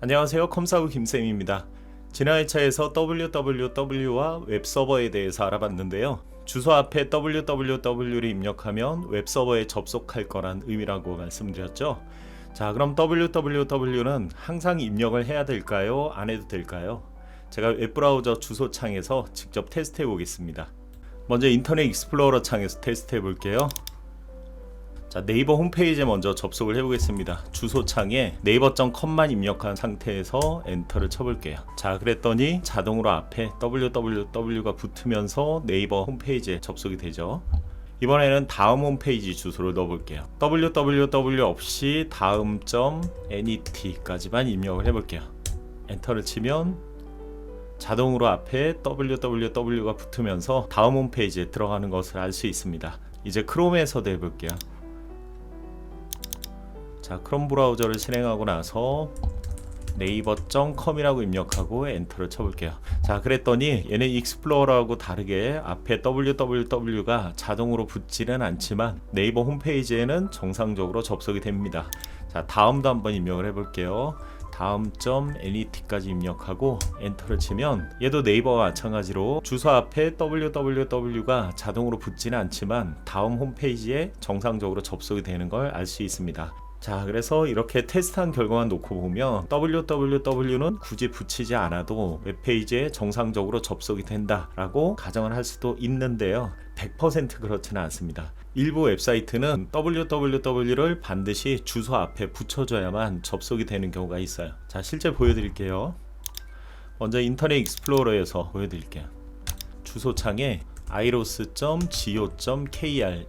안녕하세요. 컴사우 김쌤입니다. 지난 회차에서 www와 웹서버에 대해서 알아봤는데요. 주소 앞에 www를 입력하면 웹서버에 접속할 거란 의미라고 말씀드렸죠. 자, 그럼 www는 항상 입력을 해야 될까요? 안 해도 될까요? 제가 웹브라우저 주소 창에서 직접 테스트 해 보겠습니다. 먼저 인터넷 익스플로러 창에서 테스트 해 볼게요. 자 네이버 홈페이지에 먼저 접속을 해보겠습니다. 주소창에 네이버.com만 입력한 상태에서 엔터를 쳐볼게요. 자 그랬더니 자동으로 앞에 www가 붙으면서 네이버 홈페이지에 접속이 되죠. 이번에는 다음 홈페이지 주소를 넣어볼게요. www 없이 다음.net까지만 입력을 해볼게요. 엔터를 치면 자동으로 앞에 www가 붙으면서 다음 홈페이지에 들어가는 것을 알 수 있습니다. 이제 크롬에서도 해볼게요 자 크롬 브라우저를 실행하고 나서 네이버.com이라고 입력하고 엔터를 쳐볼게요. 자, 그랬더니 얘는 익스플로러하고 다르게 앞에 www가 자동으로 붙지는 않지만 네이버 홈페이지에는 정상적으로 접속이 됩니다. 자, 다음도 한번 입력을 해볼게요. 다음.net까지 입력하고 엔터를 치면 얘도 네이버와 마찬가지로 주소 앞에 www가 자동으로 붙지는 않지만 다음 홈페이지에 정상적으로 접속이 되는 걸 알 수 있습니다. 자, 그래서 이렇게 테스트한 결과만 놓고 보면 www는 굳이 붙이지 않아도 웹페이지에 정상적으로 접속이 된다라고 가정을 할 수도 있는데요. 100% 그렇지는 않습니다. 일부 웹사이트는 www를 반드시 주소 앞에 붙여줘야만 접속이 되는 경우가 있어요. 자, 실제 보여드릴게요. 먼저 인터넷 익스플로러에서 보여드릴게요. 주소창에 iros.go.kr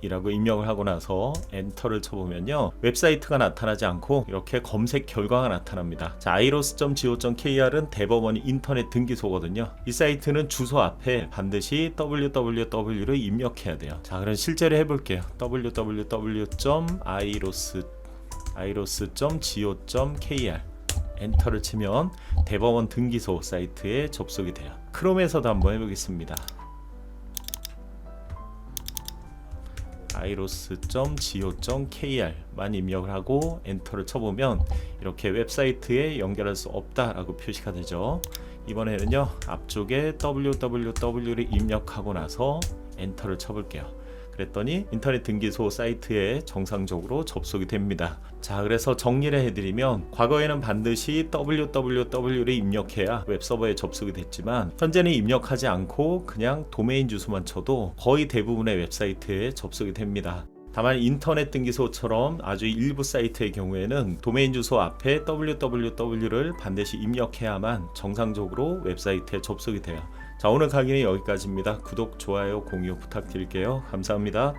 이라고 입력을 하고 나서 엔터를 쳐보면요. 웹사이트가 나타나지 않고 이렇게 검색 결과가 나타납니다. 자 iros.go.kr은 대법원 인터넷 등기소거든요. 이 사이트는 주소 앞에 반드시 www를 입력해야 돼요. 자 그럼 실제로 해볼게요. www.iros iros.go.kr 엔터를 치면 대법원 등기소 사이트에 접속이 돼요. 크롬에서도 한번 해보겠습니다 iros.go.kr만 입력을 하고 엔터를 쳐보면 이렇게 웹사이트에 연결할 수 없다라고 표시가 되죠. 이번에는요 앞쪽에 www를 입력하고 나서 엔터를 쳐볼게요. 그랬더니 인터넷 등기소 사이트에 정상적으로 접속이 됩니다. 자, 그래서 정리를 해드리면 과거에는 반드시 www를 입력해야 웹서버에 접속이 됐지만 현재는 입력하지 않고 그냥 도메인 주소만 쳐도 거의 대부분의 웹사이트에 접속이 됩니다. 다만 인터넷 등기소처럼 아주 일부 사이트의 경우에는 도메인 주소 앞에 www를 반드시 입력해야만 정상적으로 웹사이트에 접속이 돼요. 자, 오늘 강의는 여기까지입니다. 구독, 좋아요, 공유 부탁드릴게요. 감사합니다.